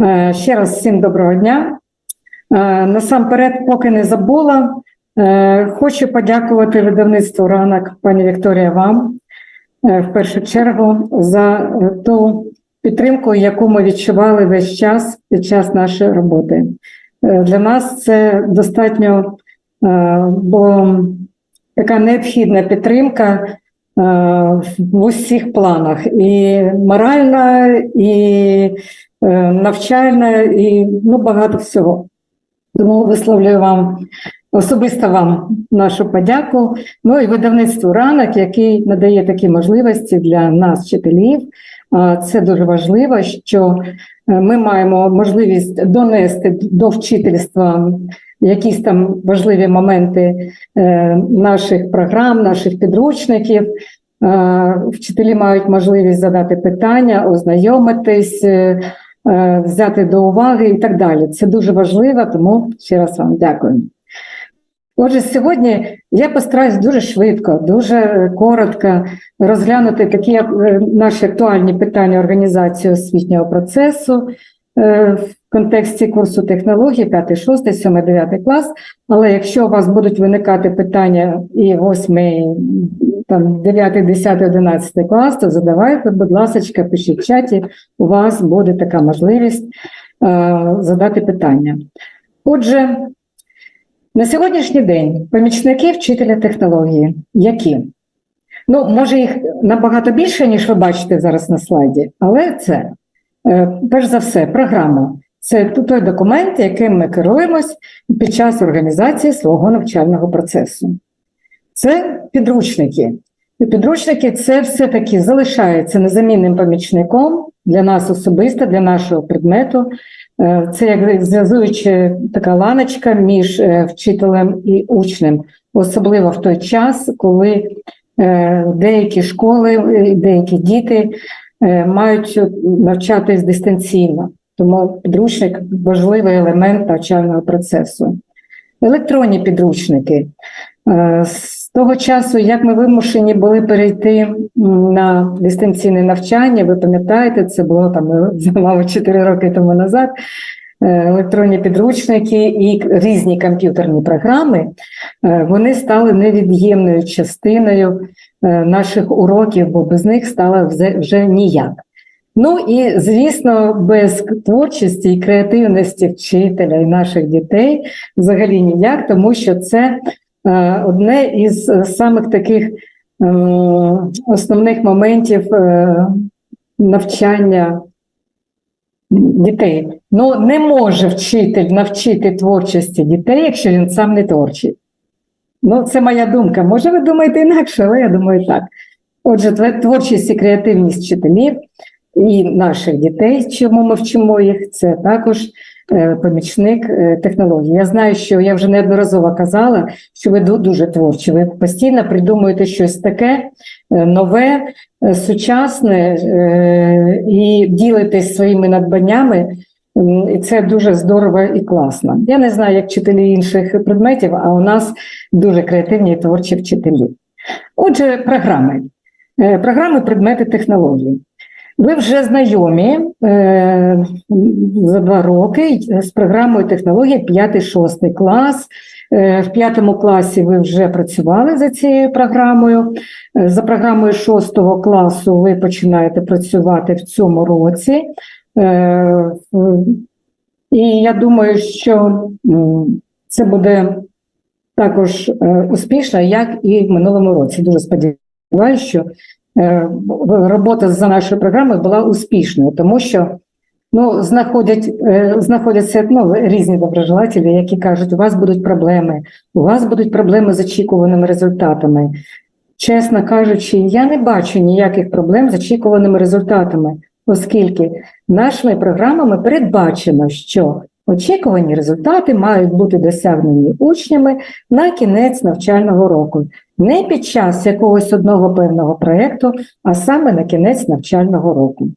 Е, Ще раз всім доброго дня. Е, Насамперед, поки не забула, е, хочу подякувати видавництву ранок, пані Вікторія, вам в першу чергу за ту підтримку, яку ми відчували весь час під час нашої роботи. Для нас це достатньо бо така необхідна підтримка в усіх планах: і моральна, і навчальна, і ну, багато всього. Тому висловлюю вам особисто вам нашу подяку. Ну і видавництву ранок, який надає такі можливості для нас, вчителів. Це дуже важливо, що е, ми маємо можливість донести до вчительства якісь там важливі моменти е, наших програм, наших підручників. Е, Вчителі мають можливість задати питання, ознайомитись, е, е, взяти до уваги і так далі. Це дуже важливо, тому ще раз вам дякую. Отже, сьогодні я постараюсь дуже швидко, дуже коротко розглянути такі е, наші актуальні питання організації освітнього процесу е, в контексті курсу технологій 5, 6, 7, 9 клас. Але якщо у вас будуть виникати питання і 8, там, 9, 10, 11 клас, то задавайте, будь ласка, пишіть в чаті, у вас буде така можливість е, задати питання. Отже, на сьогоднішній день помічники вчителя технології які? Ну, може, їх набагато більше, ніж ви бачите зараз на слайді, але це, е, перш за все, програма. Це той документ, яким ми керуємось під час організації свого навчального процесу. Це підручники. І підручники це все-таки залишається незамінним помічником для нас особисто, для нашого предмету. Е, Це як зв'язуюча така ланочка між е, вчителем і учнем, особливо в той час, коли е, деякі школи, деякі діти мають навчатись дистанційно. Тому підручник важливий елемент навчального процесу. Електронні підручники. Е, З того часу, як ми вимушені були перейти на дистанційне навчання, ви пам'ятаєте, це було там, е, мабуть, 4 роки тому назад. е, Електронні підручники і різні комп'ютерні програми, е, вони стали невід'ємною частиною наших уроків, бо без них стало вже ніяк. Ну і звісно, без творчості і креативності вчителя і наших дітей взагалі ніяк, тому що це е, одне із самих таких е, основних моментів е, навчання дітей. Ну, не може вчитель навчити творчості дітей, якщо він сам не творчий. Ну, це моя думка. Може, ви думаєте інакше, але я думаю так. Отже, творчість і креативність вчителів і наших дітей, чому ми вчимо їх, це також е, помічник е, технологій. Я знаю, що я вже неодноразово казала, що ви дуже творчі. Ви постійно придумуєте щось таке е, нове, сучасне і ділитесь своїми надбаннями. І це дуже здорово і класно. Я не знаю, як вчителі інших предметів, а у нас дуже креативні і творчі вчителі. Отже, програми. Програми предмети технології. Ви вже знайомі е, за два роки з програмою технології 5-6 клас. Е, в п'ятому класі ви вже працювали за цією програмою. Е, За програмою 6 класу ви починаєте працювати в цьому році. Е, і я думаю, що це буде також е, успішно, як і в минулому році. Дуже сподіваюся, що робота за нашою програмою була успішною, тому що ну, знаходять, е, знаходяться ну, різні доброжелателі, які кажуть, у вас будуть проблеми, у вас будуть проблеми з очікуваними результатами. Чесно кажучи, я не бачу ніяких проблем з очікуваними результатами, оскільки нашими програмами передбачено, що очікувані результати мають бути досягнені учнями на кінець навчального року, не під час якогось одного певного проєкту, а саме на кінець навчального року.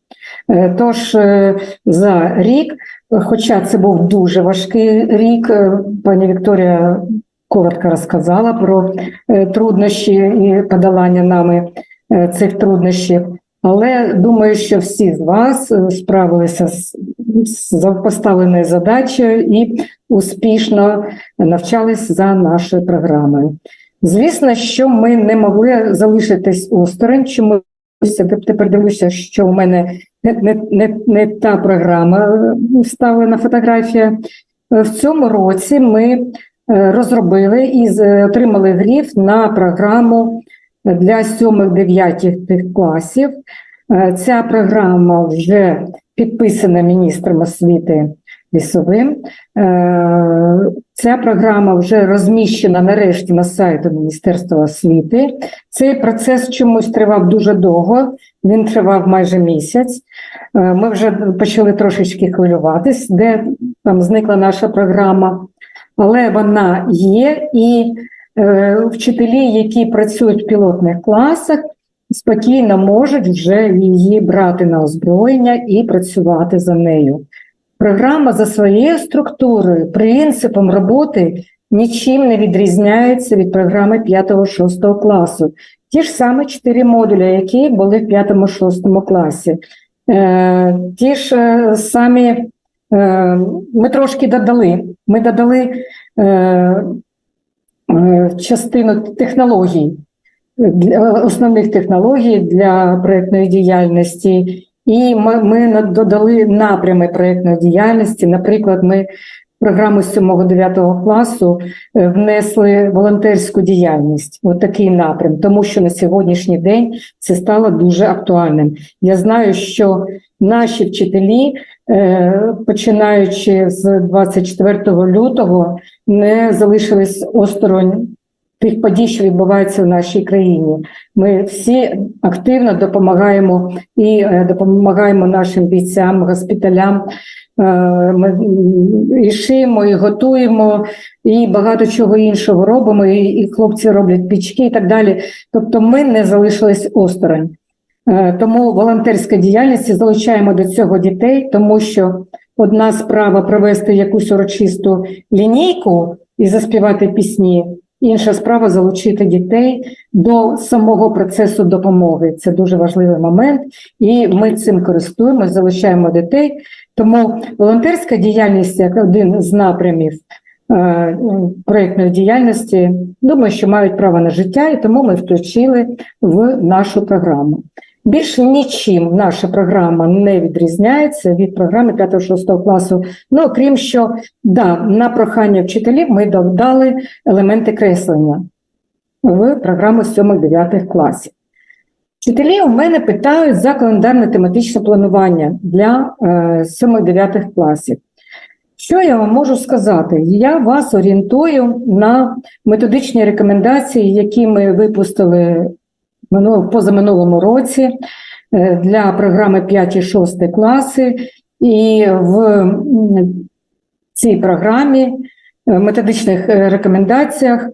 Е, Тож е, за рік, хоча це був дуже важкий рік, е, пані Вікторія коротко розказала про труднощі і подолання нами цих труднощів. Але думаю, що всі з вас справилися з поставленою задачею і успішно навчались за нашою програмою. Звісно, що ми не могли залишитись осторонь. Чому тепер дивлюся, що у мене не, не, не, не та програма е, вставлена фотографія. Е, В цьому році ми е, розробили і отримали гриф на програму для 7-9 класів. Е, Ця програма вже підписана міністром освіти лісовим. Е, Ця програма вже розміщена нарешті на сайті Міністерства освіти. Цей процес чомусь тривав дуже довго, він тривав майже місяць. Е, Ми вже почали трошечки хвилюватись, де там зникла наша програма, але вона є, і е, вчителі, які працюють в пілотних класах, спокійно можуть вже її брати на озброєння і працювати за нею. Програма за своєю структурою, принципом роботи нічим не відрізняється від програми 5-6 класу. Ті ж самі чотири модуля, які були в 5-6 класі. Е, ті ж е, самі е, ми трошки додали. Ми додали е, е, частину технологій, основних технологій для проєктної діяльності. І ми, ми додали напрями проєктної діяльності. Наприклад, ми програму 7-9 класу е, внесли волонтерську діяльність, от такий напрям, тому що на сьогоднішній день це стало дуже актуальним. Я знаю, що наші вчителі, е, починаючи з 24 лютого, не залишились осторонь тих подій, що відбуваються в нашій країні. Ми всі активно допомагаємо і е, допомагаємо нашим бійцям, госпіталям. Е, Ми шиємо, і готуємо, і багато чого іншого робимо. І, і хлопці роблять пічки, і так далі. Тобто, ми не залишились осторонь. Е, Тому волонтерська діяльність залучаємо до цього дітей, тому що одна справа провести якусь урочисту лінійку і заспівати пісні, інша справа залучити дітей до самого процесу допомоги. Це дуже важливий момент, і ми цим користуємося, залучаємо дітей. Тому волонтерська діяльність як один з напрямів е, проєктної діяльності, думаю, що мають право на життя, і тому ми включили в нашу програму. Більше нічим наша програма не відрізняється від програми 5-6 класу. Ну, окрім що, да, на прохання вчителів ми додали елементи креслення в програму 7-9 класів. Вчителі у мене питають за календарне тематичне планування для е, 7-9 класів. Що я вам можу сказати? Я вас орієнтую на методичні рекомендації, які ми випустили минуло- позаминулому році е, для програми 5 і 6 класи. І в цій програмі е, методичних е, рекомендаціях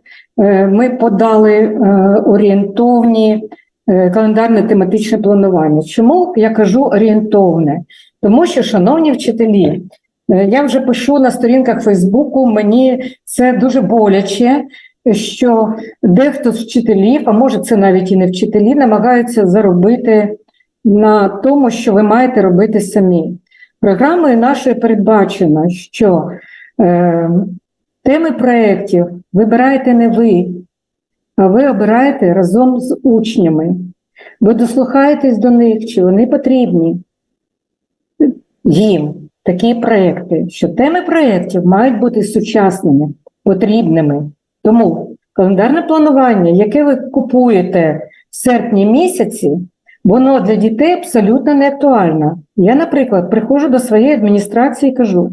ми подали орієнтовні календарне тематичне планування. Чому я кажу орієнтовне? Тому що, шановні вчителі, я вже пишу на сторінках Фейсбуку, мені це дуже боляче, що дехто з вчителів, а може це навіть і не вчителі, намагаються заробити на тому, що ви маєте робити самі. Програмою нашою передбачено, що е, теми проєктів вибираєте не ви, а ви обираєте разом з учнями. Ви дослухаєтесь до них, чи вони потрібні їм такі проекти, що теми проєктів мають бути сучасними, потрібними. Тому календарне планування, яке ви купуєте в серпні місяці, воно для дітей абсолютно не актуальне. Я, наприклад, приходжу до своєї адміністрації і кажу: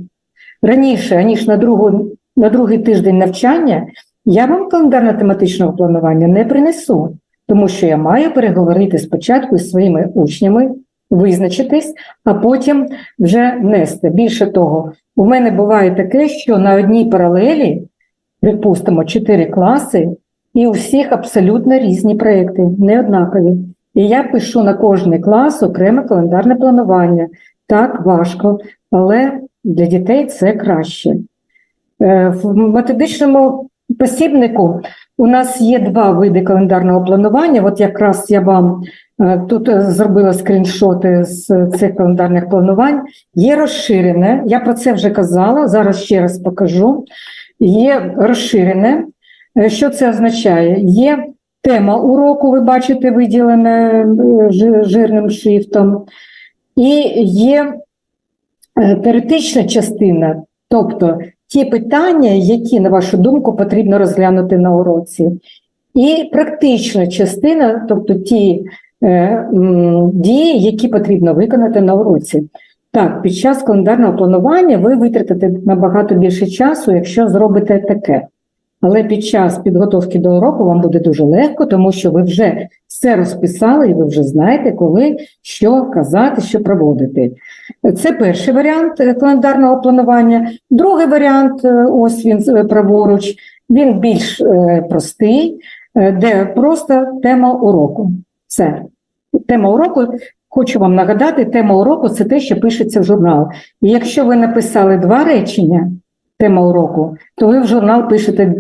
раніше, аніж на, другу, на другий тиждень навчання, я вам календарно тематичного планування не принесу, тому що я маю переговорити спочатку з своїми учнями, визначитись, а потім вже нести. Більше того, у мене буває таке, що на одній паралелі, припустимо, чотири класи, і у всіх абсолютно різні проекти, не однакові. І я пишу на кожний клас окреме календарне планування. Так, важко, але для дітей це краще. Е, В методичному посібнику у нас є два види календарного планування. От якраз я вам е, тут е, зробила скріншоти з цих календарних планувань. Є розширене, я про це вже казала, зараз ще раз покажу. Є розширене. Е, Що це означає? Є тема уроку, ви бачите, виділене е, жирним шрифтом, і є е, теоретична частина, тобто ті питання, які, на вашу думку, потрібно розглянути на уроці, і практична частина, тобто ті е, м, дії, які потрібно виконати на уроці. Так, під час календарного планування ви витратите набагато більше часу, якщо зробите таке. Але під час підготовки до уроку вам буде дуже легко, тому що ви вже все розписали і ви вже знаєте, коли що казати, що проводити. Це перший варіант е, календарного планування. Другий варіант, е, ось він е, праворуч, він більш простий, де просто тема уроку. Все. Тема уроку, хочу вам нагадати, тема уроку це те, що пишеться в журнал. І якщо ви написали два речення, тема уроку, то ви в журнал пишете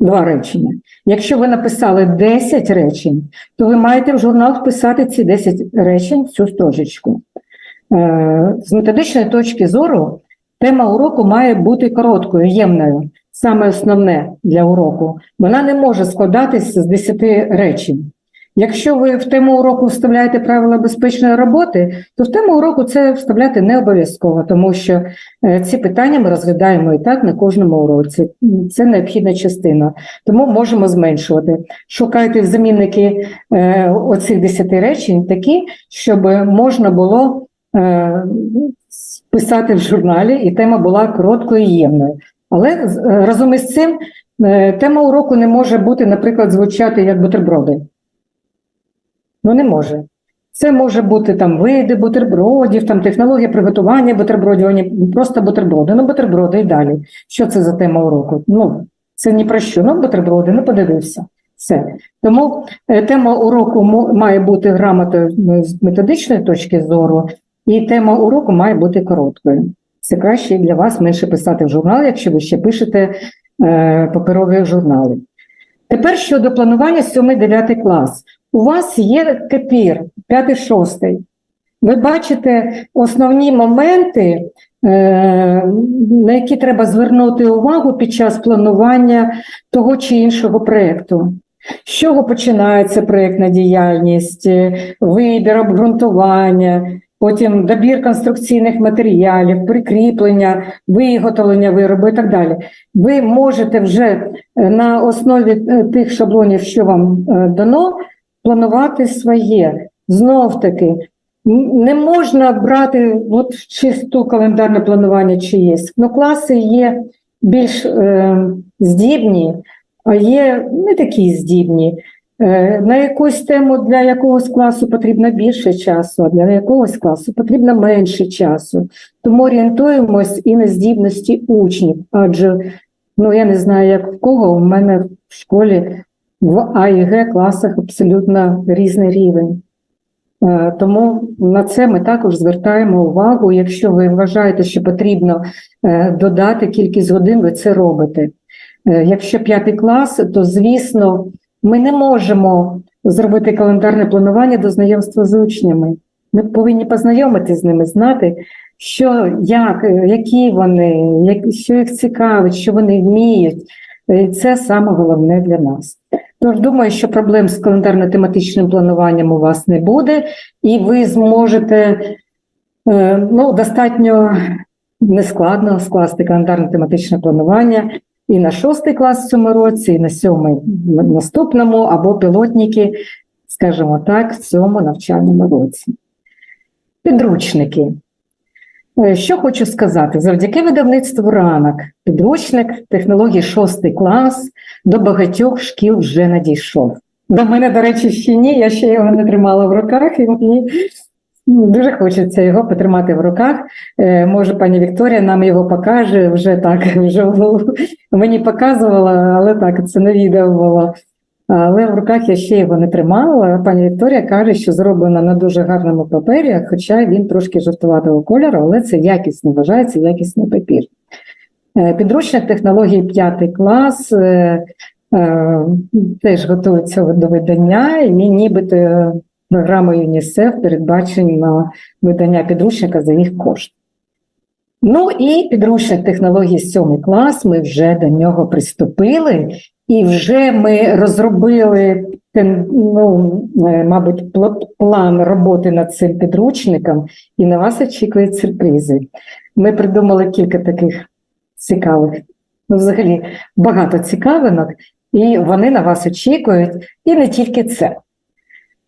два речення. Якщо ви написали 10 речень, то ви маєте в журнал вписати ці 10 речень в цю строчечку. Е, З методичної точки зору тема уроку має бути короткою, ємною. Саме основне для уроку. Вона не може складатися з 10 речень. Якщо ви в тему уроку вставляєте правила безпечної роботи, то в тему уроку це вставляти не обов'язково, тому що е, ці питання ми розглядаємо і так на кожному уроці. Це необхідна частина, тому можемо зменшувати. Шукайте замінники е, оцих 10 речень такі, щоб можна було е, писати в журналі, і тема була короткою і ємною. Але разом із цим тема уроку не може бути, наприклад, звучати як бутерброди. Ну, не може. Це може бути там види бутербродів, там технологія приготування бутербродів, не просто бутерброди. Ну, бутерброди і далі. Що це за тема уроку? Ну, це ні про що. Ну, бутерброди, ну подивився. Все. Тому е, тема уроку має бути грамотою з методичної точки зору, і тема уроку має бути короткою. Це краще для вас менше писати в журнал, якщо ви ще пишете е, паперові журнали. Тепер щодо планування 7-9 клас. У вас є кепір 5-6. Ви бачите основні моменти, е, на які треба звернути увагу під час планування того чи іншого проєкту. З чого починається проєктна діяльність, е, вибір, обґрунтування, потім добір конструкційних матеріалів, прикріплення, виготовлення виробу і так далі. Ви можете вже е, на основі тих шаблонів, що вам дано, планувати своє. Знов таки, не можна брати от чисту календарне планування чиєсь. Ну, класи є більш е, здібні, а є не такі здібні. Е, на якусь тему для якогось класу потрібно більше часу, а для якогось класу потрібно менше часу. Тому орієнтуємось і на здібності учнів, адже ну я не знаю, як в кого у мене в школі в А і Г класах абсолютно різний рівень. Е, Тому на це ми також звертаємо увагу. Якщо ви вважаєте, що потрібно е, додати кількість годин, ви це робите. Е, Якщо п'ятий клас, то звісно, ми не можемо зробити календарне планування до знайомства з учнями. Ми повинні познайомитися з ними, знати, що, як, які вони, що їх цікавить, що вони вміють. І Це саме головне для нас. Тож думаю, що проблем з календарно-тематичним плануванням у вас не буде, і ви зможете е, ну, достатньо нескладно скласти календарно-тематичне планування і на шостий клас в цьому році, і на сьомий наступному, або пілотники, скажімо так, в цьому навчальному році. Підручники. Е, Що хочу сказати, завдяки видавництву ранок підручник технології шостий клас до багатьох шкіл вже надійшов. До мене, до речі, ще ні, я ще його не тримала в руках, і мені дуже хочеться його потримати в руках. Е, Може, пані Вікторія нам його покаже вже так, вже мені показувала, але так, це на відео було. Але в руках я ще його не тримала. Пані Вікторія каже, що зроблено на дуже гарному папері, хоча він трошки жовтуватого кольору, але це якісний, вважається якісний папір. Е, Підручник технології 5 клас. е, е, теж готується до видання, і нібито програмою ЮНІСЕФ передбачено видання підручника за їх кошт. Ну і підручник технології 7 клас. Ми вже до нього приступили, і вже ми розробили ну, е, мабуть, план роботи над цим підручником, і на вас очікують сюрпризи. Ми придумали кілька таких цікавих, ну, взагалі, багато цікавинок, і вони на вас очікують, і не тільки це.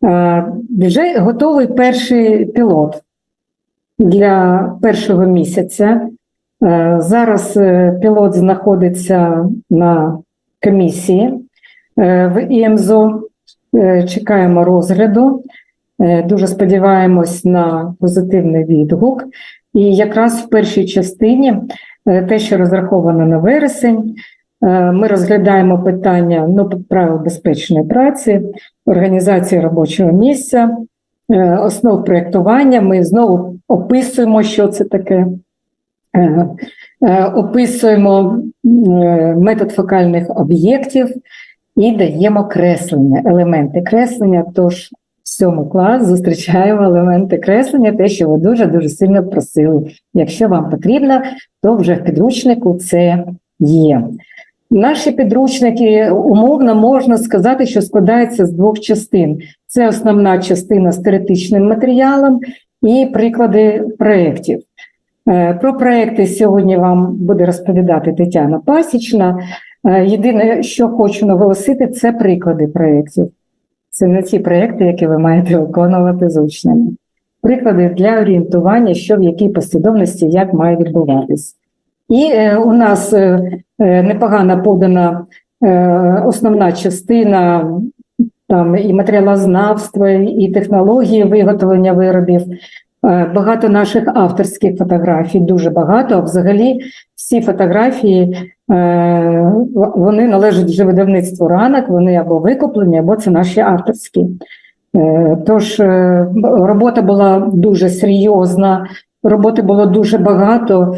Е, Вже готовий перший пілот для першого місяця. Е, Зараз пілот знаходиться на комісії е, в ІМЗО. Е, Чекаємо розгляду. Е, Дуже сподіваємось на позитивний відгук. І якраз в першій частині, те, що розраховано на вересень, ми розглядаємо питання ну, правил безпечної праці, організації робочого місця, основ проєктування. Ми знову описуємо, що це таке. Е, Описуємо е, метод фокальних об'єктів і даємо креслення, елементи креслення. Тож сьомий клас зустрічаємо елементи креслення, те, що ви дуже дуже сильно просили. Якщо вам потрібно, то вже в підручнику це є. Наші підручники умовно можна сказати, що складаються з двох частин: це основна частина з теоретичним матеріалом і приклади проєктів. Е, Про проекти сьогодні вам буде розповідати Тетяна Пасічна. Е, Єдине, що хочу наголосити, це приклади проєктів. Це не ті проєкти, які ви маєте виконувати з учнями. Приклади для орієнтування, що в якій послідовності, як має відбуватись. І е, у нас е, е, непогано подана е, основна частина там і матеріалознавства, і технології виготовлення виробів. Е, Багато наших авторських фотографій, дуже багато. А взагалі всі фотографії е, вони належать вже видавництву ранок, вони або викуплені, або це наші авторські. Е, Тож робота була дуже серйозна, роботи було дуже багато.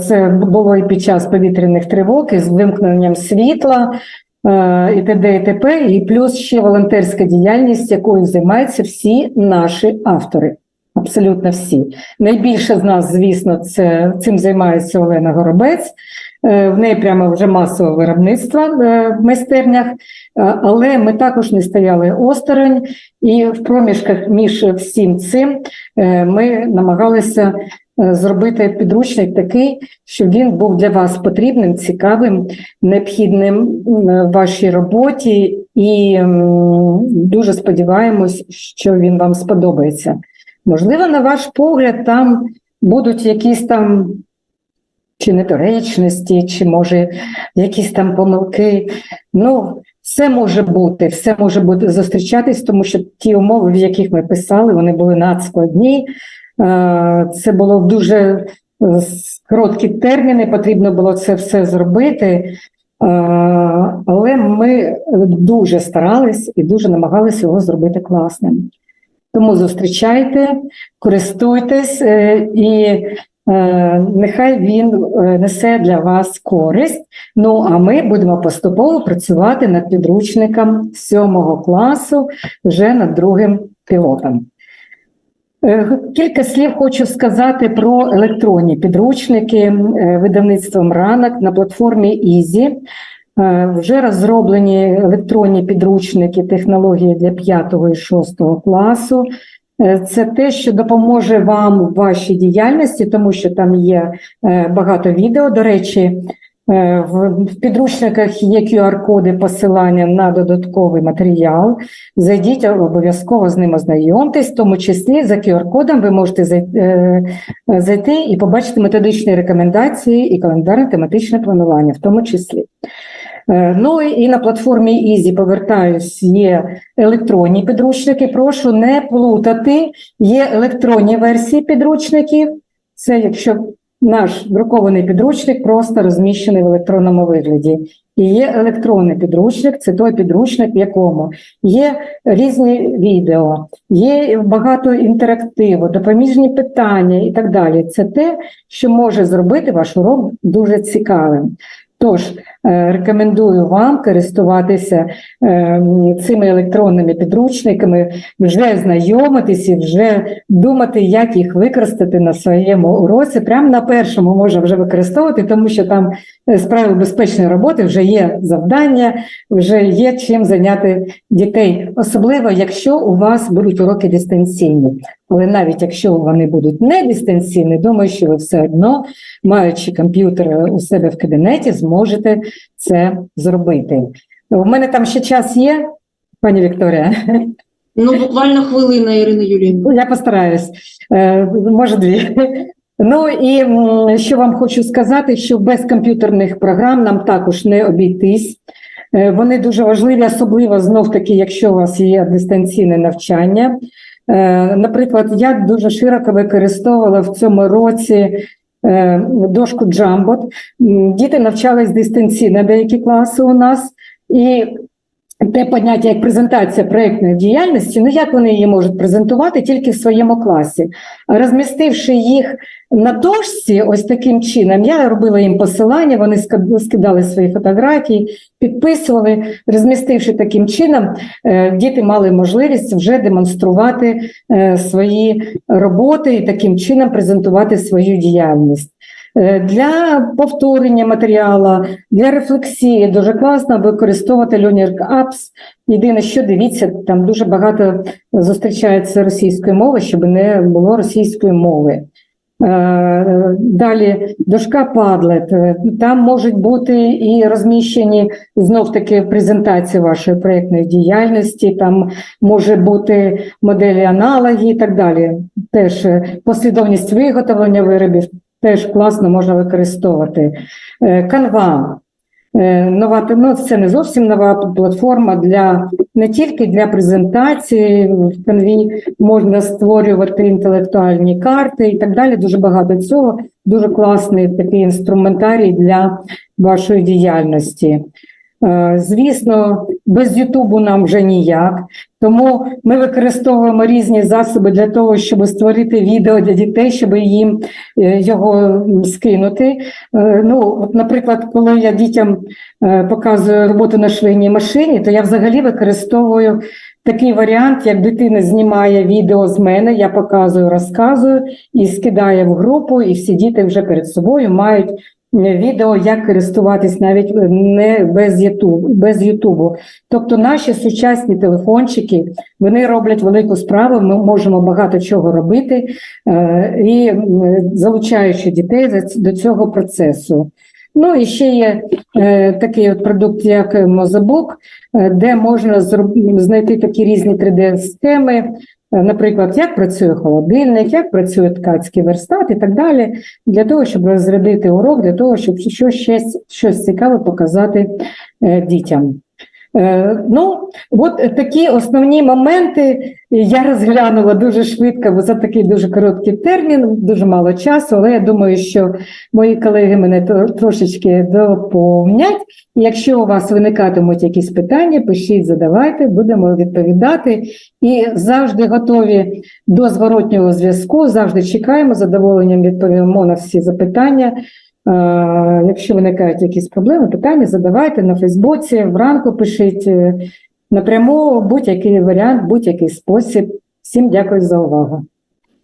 Це було і під час повітряних тривог, із вимкненням світла, і т.д. і т.п. І плюс ще волонтерська діяльність, якою займаються всі наші автори. Абсолютно всі. Найбільше з нас, звісно, це цим займається Олена Горобець. Е, В неї прямо вже масове виробництво е, в майстернях, Е, але ми також не стояли осторонь, і в проміжках між всім цим ми намагалися зробити підручник такий, щоб він був для вас потрібним, цікавим, необхідним в вашій роботі, і дуже сподіваємось, що він вам сподобається. Можливо, на ваш погляд, там будуть якісь там чи недоречності, чи може якісь там помилки. Ну, все може бути, все може бути зустрічатись, тому що ті умови, в яких ми писали, вони були надскладні. Е, Це було дуже е, короткі терміни, потрібно було це все зробити. Е, Але ми дуже старались і дуже намагалися його зробити класним. Тому зустрічайте, користуйтесь е, і е, нехай він е, несе для вас користь. Ну а ми будемо поступово працювати над підручником сьомого класу вже над другим пілотом. Кілька слів хочу сказати про електронні підручники видавництвом ранок на платформі Easy. Е, Вже розроблені електронні підручники технології для 5 і 6 класу. Е, Це те, що допоможе вам у вашій діяльності, тому що там є е, багато відео. До речі, в підручниках є QR-коди посилання на додатковий матеріал. Зайдіть обов'язково з ним ознайомтесь, в тому числі за QR-кодом ви можете зай- зайти і побачити методичні рекомендації і календарне тематичне планування, в тому числі. Е, Ну і на платформі Easy, повертаюсь, є електронні підручники. Прошу не плутати. Є електронні версії підручників. Це якщо наш друкований підручник просто розміщений в електронному вигляді. І є електронний підручник, це той підручник, в якому є різні відео, є багато інтерактиву, допоміжні питання і так далі. Це те, що може зробити ваш урок дуже цікавим. Тож рекомендую вам користуватися е, цими електронними підручниками, вже знайомитися, вже думати, як їх використати на своєму уроці. Прямо на першому можна вже використовувати, тому що там е, з правил безпечної роботи вже є завдання, вже є чим зайняти дітей, особливо якщо у вас будуть уроки дистанційні. Але навіть якщо вони будуть не дистанційні, думаю, що ви все одно, маючи комп'ютер у себе в кабінеті, зможете це зробити. У мене там ще час є, пані Вікторія. Ну, буквально хвилина, Ірина Юліївна. Я постараюсь, Е, може дві. Ну і що вам хочу сказати, що без комп'ютерних програм нам також не обійтись. Е, Вони дуже важливі, особливо знов таки, якщо у вас є дистанційне навчання. Е, Наприклад, я дуже широко використовувала в цьому році дошку Джамбот. Діти навчались дистанційно, деякі класи у нас, і те поняття як презентація проєктної діяльності, ну як вони її можуть презентувати тільки в своєму класі. Розмістивши їх на дошці, ось таким чином, я робила їм посилання, вони скидали свої фотографії, підписували. Розмістивши таким чином, е, діти мали можливість вже демонструвати е, свої роботи і таким чином презентувати свою діяльність. Е, Для повторення матеріалу, для рефлексії дуже класно використовувати Learning Apps. Єдине, що дивіться, там дуже багато зустрічається російської мови, щоб не було російської мови. Е, Далі дошка Padlet. Е, Там можуть бути і розміщені знов таки презентації вашої проєктної діяльності, там може бути моделі аналоги і так далі. Теж послідовність виготовлення виробів теж класно можна використовувати. Канва Canva. Е, Нова ну, це не зовсім нова платформа для не тільки для презентації. В канві можна створювати інтелектуальні карти і так далі. Дуже багато цього. Дуже класний такий інструментарій для вашої діяльності. Е, Звісно, без Ютубу нам вже ніяк. Тому ми використовуємо різні засоби для того, щоб створити відео для дітей, щоб їм е, його скинути. Е, Ну, от, наприклад, коли я дітям показую роботу на швейній машині, то я взагалі використовую такий варіант, як дитина знімає відео з мене, я показую, розказую і скидає в групу, і всі діти вже перед собою мають відео, як користуватись навіть е, не без Ютубу, без Ютубу. Тобто наші сучасні телефончики, вони роблять велику справу, ми можемо багато чого робити, е, і залучаючи дітей до цього процесу. Ну і ще є е, такий от продукт, як Мозабук, е, де можна знайти такі різні 3D-схеми, е, наприклад, як працює холодильник, як працює ткацький верстат і так далі, для того, щоб розрядити урок, для того, щоб щось, щось цікаве показати е, дітям. Е, Ну, от такі основні моменти я розглянула дуже швидко, бо за такий дуже короткий термін, дуже мало часу, але я думаю, що мої колеги мене трошечки доповнять. Якщо у вас виникатимуть якісь питання, пишіть, задавайте, будемо відповідати. І завжди готові до зворотнього зв'язку, завжди чекаємо, задоволенням відповімо на всі запитання. Е, Якщо виникають якісь проблеми, питання задавайте на Фейсбуці, вранку пишіть е, напряму будь-який варіант, будь-який спосіб. Всім дякую за увагу.